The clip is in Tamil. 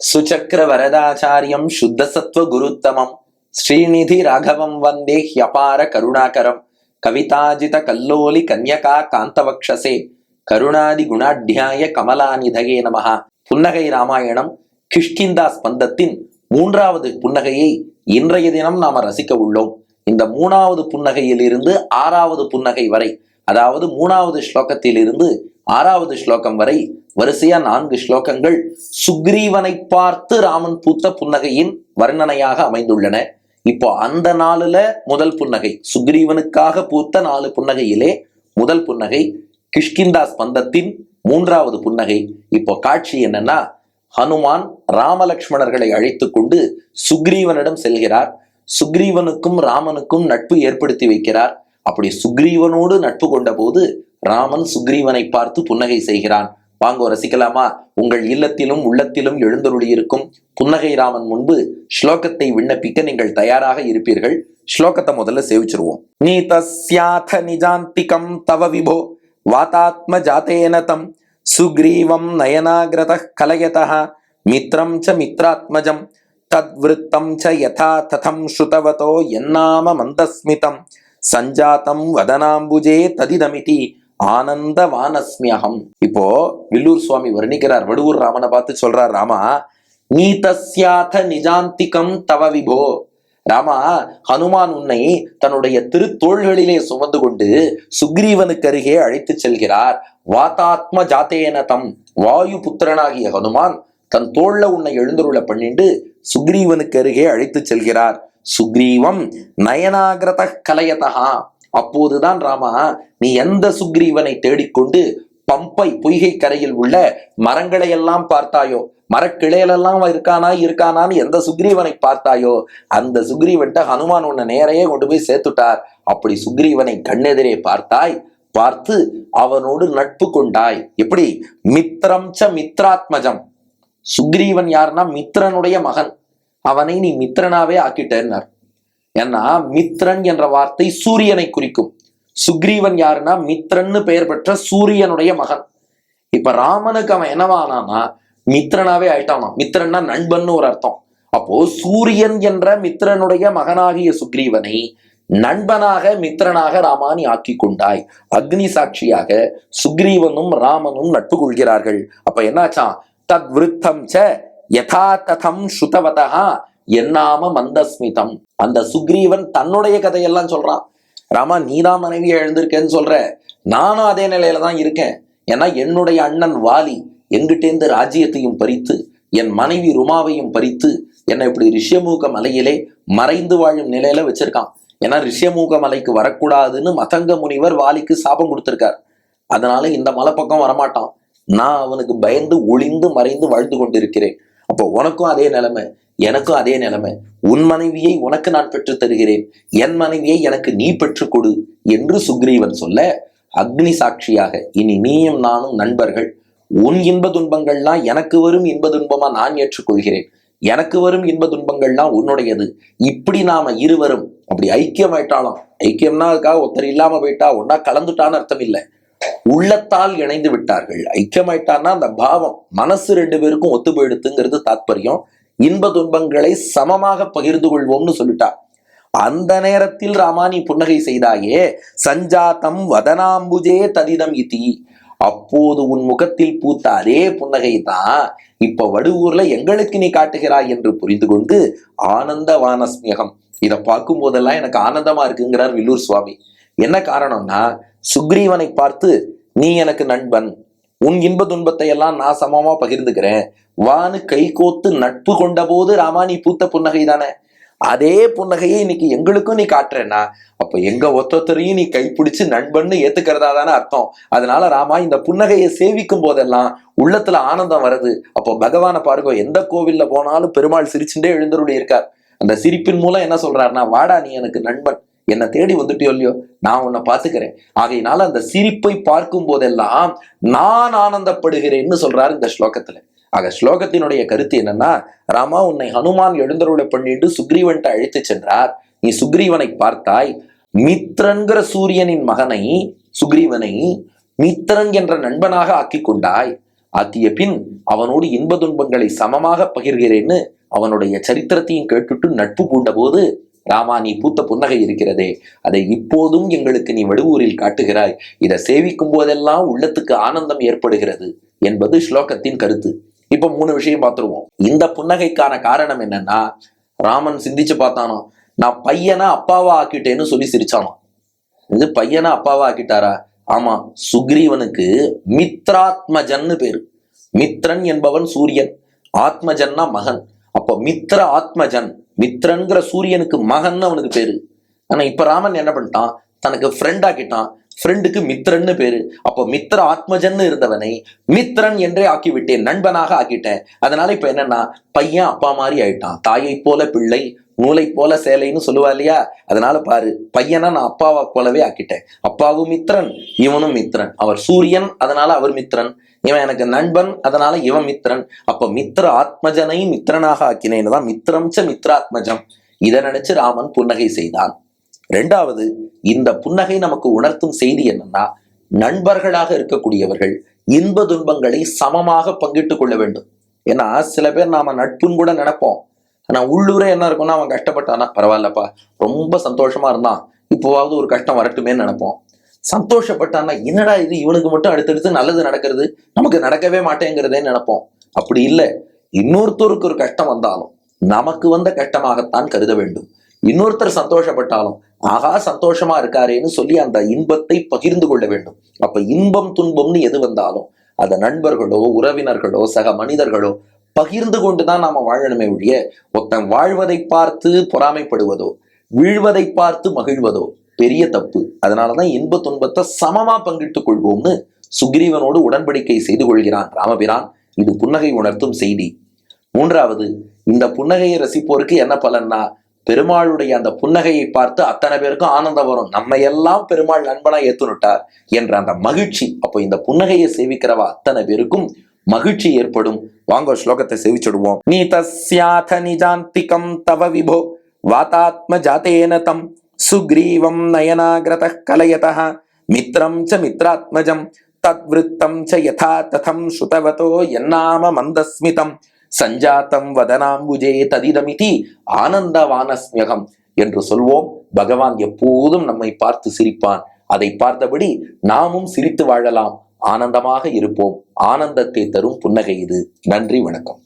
சுச்சக்கர வரதாச்சாரியம் சுத்த சத்வ குருத்தமம். ஸ்ரீநிதி ராகவம் வந்தே ஹியபார கருணாகரம். கவிதாஜித கல்லோலி கன்யகா காந்தவக்ஷசே. கருணாதி குணாட்யாய கமலாநிதகே நமகா புன்னகை ராமாயணம் கிஷ்கிந்தா ஸ்பந்தத்தின் மூன்றாவது புன்னகையை இன்றைய தினம் நாம ரசிக்க உள்ளோம். இந்த மூணாவது புன்னகையிலிருந்து ஆறாவது புன்னகை வரை அதாவது மூணாவது ஸ்லோகத்திலிருந்து ஆறாவது ஸ்லோகம் வரை வரிசையா நான்கு ஸ்லோகங்கள் சுக்ரீவனை பார்த்து ராமன் பூத்த புன்னகையின் வர்ணனையாக அமைந்துள்ளன. இப்போ அந்த நாளுல முதல் புன்னகை சுக்ரீவனுக்காக பூத்த நாலு புன்னகையிலே முதல் புன்னகை கிஷ்கிந்தா ஸ்பந்தத்தின் மூன்றாவது புன்னகை. இப்போ காட்சி என்னன்னா ஹனுமான் ராமலக்ஷ்மணர்களை அழைத்து கொண்டு சுக்ரீவனிடம் செல்கிறார். சுக்ரீவனுக்கும் ராமனுக்கும் நட்பு ஏற்படுத்தி வைக்கிறார். அப்படி சுக்ரீவனோடு நட்பு கொண்ட போது ராமன் சுக்ரீவனை பார்த்து புன்னகை செய்கிறான். வாங்கோ ரசிக்கலாமா? உங்கள் இல்லத்திலும் உள்ளத்திலும் எழுந்தருளியிருக்கும் புன்னகை ராமன் முன்பு ஸ்லோகத்தை விண்ணப்பிக்க நீங்கள் தயாராக இருப்பீர்கள். ஸ்லோகத்தை முதல்ல சேவிச்சிருவோம். நீ தஸ்யாத நிஜாந்திகம் தவ விபோ வாதாத்ம ஜாத்தேன தம் சுக்ரீவம் நயனாகிரத கலயத மித்ரம் ச மித்ராத்மஜம் தத்விருத்தம் ச யதா ததம் ஸ்ருதவதோ என்னாம மந்தஸ்மிதம் சஞ்சாத்தம் வதனாம்புஜே ததிதமிதி ஆனந்தவானஸ்மியகம். இப்போ வில்லூர் சுவாமி வர்ணிக்கிறார் வடுவூர் ராமனை பார்த்து சொல்றார் ராமா நீ தஸ்யாத நிஜாந்திகம் தவ விபோ. ராமா ஹனுமான் உன்னை தன்னுடைய திருத்தோள்களிலே சுமந்து கொண்டு சுக்ரீவனுக்கு அருகே அழைத்து செல்கிறார். வாதாத்ம ஜாத்தேன தம் வாயு புத்திரனாகிய ஹனுமான் தன் தோள்ல உன்னை எழுந்துருள பண்ணிண்டு சுக்ரீவனுக்கு அருகே அழைத்து செல்கிறார். சுக்ரீவம் நயனாகிரத கலையதா அப்போதுதான் ராமா நீ எந்த சுக்ரீவனை தேடிக்கொண்டு பம்பை பொய்கை கரையில் உள்ள மரங்களை எல்லாம் பார்த்தாயோ மரக்கிளையிலெல்லாம் இருக்கானா இருக்கானான்னு எந்த சுக்ரீவனை பார்த்தாயோ அந்த சுக்ரீவன்ட்ட ஹனுமான் உன்னை நேரையே கொண்டு போய் சேர்த்துட்டார். அப்படி சுக்ரீவனை கண்ணெதிரே பார்த்தாய் பார்த்து அவனோடு நட்பு கொண்டாய். எப்படி? மித்ரம் ச மித்ராத்மஜம். சுக்ரீவன் யாருன்னா மித்ரனுடைய மகன். அவனை நீ மித்ரனாவே ஆக்கிட்டேன்னார். ஏன்னா மித்ரன் என்ற வார்த்தை சூரியனை குறிக்கும். சுக்ரீவன் யாருன்னா மித்ரன்னு பெயர் பெற்ற சூரியனுடைய மகன். இப்ப ராமனுக்கு அவன் என்னவானானா மித்ரனாவே ஆயிட்டானா மித்ரன்னா நண்பன் ஒரு அர்த்தம். அப்போ சூரியன் என்ற மித்ரனுடைய மகனாகிய சுக்ரீவனை நண்பனாக மித்ரனாக ராமானி ஆக்கி கொண்டாய் அக்னி சாட்சியாக சுக்ரீவனும் ராமனும் நட்பு கொள்கிறார்கள். அப்ப என்னாச்சான் தத் விருத்தம் ச யதா ததம் ஸ்ருதவதா என்னாம மந்தஸ்மிதம். அந்த சுக்ரீவன் தன்னுடைய கதையெல்லாம் சொல்றான். ராமா நீதான் மனைவியை எழுந்திருக்கேன்னு சொல்ற. நானும் அதே நிலையில தான் இருக்கேன். ஏன்னா என்னுடைய அண்ணன் வாலி எங்கிட்டேந்து ராஜ்யத்தையும் பறித்து என் மனைவி ருமாவையும் பறித்து என்னை இப்படி ரிஷ்யமூக மலையிலே மறைந்து வாழும் நிலையில வச்சிருக்கான். ஏன்னா ரிஷ்யமூக மலைக்கு வரக்கூடாதுன்னு மதங்க முனிவர் வாலிக்கு சாபம் கொடுத்திருக்கார். அதனால இந்த மலை பக்கம் வரமாட்டான். நான் அவனுக்கு பயந்து ஒளிந்து மறைந்து வாழ்ந்து கொண்டிருக்கிறேன். அப்போ உனக்கும் அதே நிலைமை எனக்கும் அதே நிலைமை. உன் மனைவியை உனக்கு நான் பெற்று தருகிறேன். என் மனைவியை எனக்கு நீ பெற்றுக் கொடு என்று சுக்ரீவன் சொல்ல அக்னி சாட்சியாக இனி நீயும் நானும் நண்பர்கள். உன் இன்ப துன்பங்கள்லாம் எனக்கு வரும் இன்ப துன்பமா நான் ஏற்றுக்கொள்கிறேன். எனக்கு வரும் இன்ப துன்பங்கள்லாம் உன்னுடையது. இப்படி நாம இருவரும் அப்படி ஐக்கியமாயிட்டாலும் ஐக்கியம்னா அதுக்காக ஒருத்தர் இல்லாம போயிட்டா ஒன்னா கலந்துட்டான்னு அர்த்தம் இல்லை. உள்ளத்தால் இணைந்து விட்டார்கள். ஐக்கியமாயிட்டான்னா அந்த பாவம் மனசு ரெண்டு பேருக்கும் ஒத்து போயிடுத்துங்கிறது தாத்பரியம். இன்ப துன்பங்களை சமமாக பகிர்ந்து கொள்வோம்னு சொல்லிட்டா. அந்த நேரத்தில் ராமானி புன்னகை செய்தாயே சஞ்சாத்தம் வதனாம்புஜே ததிதம் இதி. அப்போது உன் முகத்தில் பூத்த அதே புன்னகை தான் இப்ப வடுவூர்ல எங்களுக்கு நீ காட்டுகிறாய் என்று புரிந்து கொண்டு ஆனந்த வானஸ்மியகம். இதை பார்க்கும் போதெல்லாம் எனக்கு ஆனந்தமா இருக்குங்கிறார் வில்லூர் சுவாமி. என்ன காரணம்னா சுக்ரீவனை பார்த்து நீ எனக்கு நண்பன். உன் இன்ப துன்பத்தை எல்லாம் நான் சமமா பகிர்ந்துக்கிறேன். வானு கை கோத்து நட்பு கொண்ட போது ராமா நீ பூத்த புன்னகை தானே? அதே புன்னகையை இன்னைக்கு எங்களுக்கும் நீ காட்டுறேன்னா அப்ப எங்க ஒத்தொத்தரையும் நீ கைப்பிடிச்சு நண்பன்னு ஏத்துக்கிறதா தானே அர்த்தம். அதனால ராமா இந்த புன்னகையை சேவிக்கும் போதெல்லாம் உள்ளத்துல ஆனந்தம் வருது. அப்போ பகவானை பாருங்க எந்த கோவில்ல போனாலும் பெருமாள் சிரிச்சுட்டே எழுந்தருளி இருக்கார் அந்த சிரிப்பின் மூலம் என்ன சொல்றாருன்னா வாடா நீ எனக்கு நண்பன். என்னை தேடி வந்துட்டியோ இல்லையோ நான் உன்னை பார்த்துக்கிறேன். ஆகையினால அந்த சிரிப்பை பார்க்கும் போதெல்லாம் நான் ஆனந்தப்படுகிறேன்னு சொல்றாரு இந்த ஸ்லோகத்துல. ஆக ஸ்லோகத்தினுடைய கருத்து என்னன்னா ராமா உன்னை ஹனுமான் எழுந்தருளை பண்ணிட்டு சுக்ரீவன்ட்ட அழைத்து சென்றார். நீ சுக்ரீவனை பார்த்தாய் மித்ரன்கிற சூரியனின் மகனை சுக்ரீவனை மித்ரன் என்ற நண்பனாக ஆக்கி கொண்டாய். ஆக்கிய பின் அவனோடு இன்ப துன்பங்களை சமமாக பகிர்கிறேன்னு அவனுடைய சரித்திரத்தையும் கேட்டுட்டு நட்பு பூண்டபோது ராமா நீ பூத்த புன்னகை இருக்கிறதே. அதை இப்போதும் எங்களுக்கு நீ வடுவூரில் காட்டுகிறாய். இதை சேவிக்கும் போதெல்லாம் உள்ளத்துக்கு ஆனந்தம் ஏற்படுகிறது என்பது ஸ்லோகத்தின் கருத்து. இப்ப மூணு விஷயம் பார்த்துருவோம். இந்த புன்னகைக்கான காரணம் என்னன்னா ராமன் சிந்திச்சு பார்த்தானோ நான் பையனா அப்பாவா ஆக்கிட்டேன்னு சொல்லி சிரிச்சானோ. இது பையனா அப்பாவா ஆக்கிட்டாரா? ஆமா சுக்ரீவனுக்கு மித்ராத்மஜன்னு பேரு. மித்ரன் என்பவன் சூரியன் ஆத்மஜன்னா மகன். அப்போ மித்ர ஆத்மஜன் மித்ரன்கிற சூரியனுக்கு மகன் அவனுக்கு பேரு. ஆனா இப்ப ராமன் என்ன பண்ணிட்டான்? தனக்கு ஃப்ரெண்ட் ஆக்கிட்டான். ஃப்ரெண்டுக்கு மித்ரன்னு பேரு. அப்போ மித்ர ஆத்மஜன்னு இருந்தவனை மித்ரன் என்றே ஆக்கி விட்டேன் நண்பனாக ஆக்கிட்டேன். அதனால இப்ப என்னன்னா பையன் அப்பா மாதிரி ஆயிட்டான். தாயை போல பிள்ளை நூலை போல சேலைன்னு சொல்லுவா இல்லையா? அதனால பாரு பையனை நான் அப்பாவை போலவே ஆக்கிட்டேன். அப்பாவும் மித்ரன் இவனும் மித்ரன். அவர் சூரியன் அதனால அவர் மித்ரன். இவன் எனக்கு நண்பன் அதனால இவன் மித்ரன் அப்ப மித்ர ஆத்மஜனை மித்ரனாக ஆக்கினேன்னு தான் மித்ரம் ச மித்ராத்மஜம் இதை நினைச்சு ராமன் புன்னகை செய்தான். ரெண்டாவது இந்த புன்னகை நமக்கு உணர்த்தும் செய்தி என்னன்னா நண்பர்களாக இருக்கக்கூடியவர்கள் இன்ப துன்பங்களை சமமாக பங்கிட்டுக் கொள்ள வேண்டும். ஏன்னா சில பேர் நாம நட்புன்னு கூட நினைப்போம். ஆனா உள்ளூரே என்ன இருக்கும்னா அவன் கஷ்டப்பட்டானா பரவாயில்லப்பா ரொம்ப சந்தோஷமா இருந்தான். இப்போவாவது ஒரு கஷ்டம் வரட்டுமேன்னு நினைப்போம். சந்தோஷப்பட்டான்னா என்னடா இது? இவனுக்கு மட்டும் அடுத்தடுத்து நல்லது நடக்கிறது. நமக்கு நடக்கவே மாட்டேங்கிறதே நினைப்போம். அப்படி இல்லை. இன்னொருத்தருக்கு ஒரு கஷ்டம் வந்தாலும் நமக்கு வந்த கஷ்டமாகத்தான் கருத வேண்டும். இன்னொருத்தர் சந்தோஷப்பட்டாலும் ஆகா சந்தோஷமா இருக்காரேன்னு சொல்லி அந்த இன்பத்தை பகிர்ந்து கொள்ள வேண்டும். அப்ப இன்பம் துன்பம்னு எது வந்தாலும் அதை நண்பர்களோ உறவினர்களோ சக மனிதர்களோ பகிர்ந்து கொண்டுதான் நாம வாழணுமே ஒழிய ஒருத்தன் வாழ்வதை பார்த்து பொறாமைப்படுவதோ வீழ்வதை பார்த்து மகிழ்வதோ பெரிய தப்பு. அதனாலதான் இன்ப துன்பத்தை சமமா பங்கிட்டுக் கொள்வோம்னு சுக்ரீவனோடு உடன்படிக்கை செய்து கொள்கிறான் ராமபிரான். இது புன்னகை உணர்த்தும் செய்தி. மூன்றாவது இந்த புன்னகையை ரசிப்போருக்கு என்ன பலன்னா பெருமாளுடைய அந்த புன்னகையை பார்த்து அத்தனை பேருக்கும் ஆனந்தம் வரும். நம்ம எல்லாம் பெருமாள் நண்பனா ஏத்துனுட்டார் என்ற அந்த மகிழ்ச்சி. அப்போ இந்த புன்னகையை சேவிக்கிறவா அத்தனை பேருக்கும் மகிழ்ச்சி ஏற்படும். வாங்க ஸ்லோகத்தை சேவிச்சுடுவோம். நீ தஸ்யாத நிஜாந்திகம் தவ விபோ வாதாத்ம ஜாத்தேன தம். சுக்ரீவம் நயனாகிரத கலயதः மித்ரம் ச மித்ராத்மஜம் தத்விருத்தம் ச யதா ததம் ஸ்ருதவதோ என்னாம மந்தஸ்மிதம் சஞ்சாத்தம் வதனாம்புஜே ததிதமிதி ஆனந்தவானஸ்மியகம் என்று சொல்வோம். பகவான் எப்போதும் நம்மை பார்த்து சிரிப்பான். அதை பார்த்தபடி நாமும் சிரித்து வாழலாம். ஆனந்தமாக இருப்போம். ஆனந்தத்தை தரும் புன்னகை இது. நன்றி வணக்கம்.